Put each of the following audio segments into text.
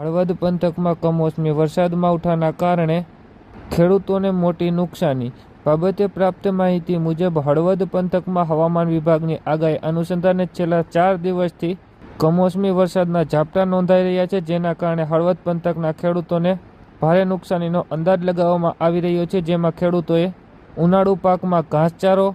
હળવદ પંથકમાં કમોસમી વરસાદ માવઠાના કારણે ખેડૂતોને મોટી નુકસાની. બાબતે પ્રાપ્ત માહિતી મુજબ, હળવદ પંથકમાં હવામાન વિભાગની આગાહી અનુસંધાને છેલ્લા ચાર દિવસથી કમોસમી વરસાદના ઝાપટા નોંધાઈ રહ્યા છે, જેના કારણે હળવદ પંથકના ખેડૂતોને ભારે નુકસાનીનો અંદાજ લગાવવામાં આવી રહ્યો છે, જેમાં ખેડૂતોએ ઉનાળુ પાકમાં ઘાસચારો,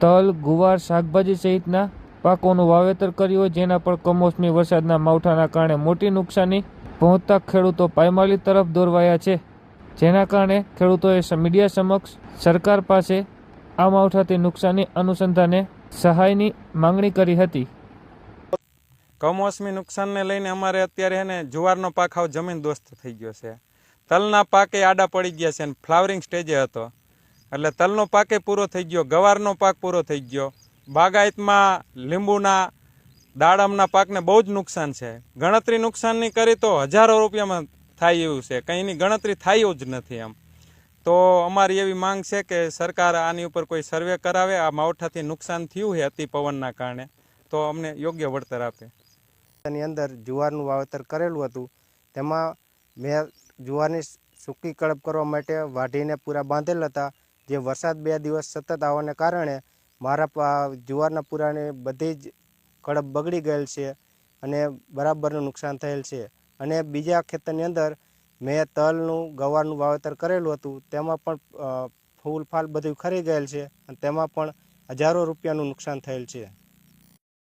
તલ, ગુવાર, શાકભાજી સહિતના પાકોનું વાવેતર કર્યું જેના પર કમોસમી વરસાદના માવઠાના કારણે મોટી નુકસાની પહોંચતા ખેડૂતો પાયમાલી તરફ દોરવાયા છે. જેના કારણે ખેડૂતોએ મીડિયા સમક્ષ સરકાર પાસે આ માવઠાથી નુકસાની અનુસંધાને સહાયની માંગણી કરી હતી. કમોસમી નુકસાનને લઈને અમારે અત્યારે હે ને જુવારનો પાક હાવ જમીન દોસ્ત થઈ ગયો છે. તલના પાકે આડા પડી ગયા છે અને ફ્લાવરિંગ સ્ટેજે હતો. એટલે તલનો પાકે પૂરો થઈ ગયો, ગવારનો પાક પૂરો થઈ ગયો. બાગાયતમાં લીંબુના દાડમના પાકને બહુ જ નુકસાન છે. ગણતરી નુકસાનની કરી તો હજારો રૂપિયામાં થાય એવું છે. કંઈની ગણતરી થાય જ નથી એમ. તો અમારી એવી માંગ છે કે સરકાર આની ઉપર કોઈ સર્વે કરાવે. આ માવઠાથી નુકસાન થયું છે અતિ પવનના કારણે. તો અમને યોગ્ય વળતર આપે. એની અંદર જુવારનું વાવેતર કરેલું હતું. તેમાં મેં જુવારની સૂકી કળપ કરવા માટે વાઢીને પૂરા બાંધેલ હતા. જે વરસાદ બે દિવસ સતત આવવાને કારણે મારા જુવારના પૂરાની બધી જ કળપ બગડી ગયેલ છે અને બરાબરનું નુકસાન થયેલ છે. અને બીજા ખેતરની અંદર મેં તલનું, ગવારનું વાવેતર કરેલું હતું, તેમાં પણ ફૂલ ફાલ બધું ખરી ગયેલ છે અને તેમાં પણ હજારો રૂપિયાનું નુકસાન થયેલ છે.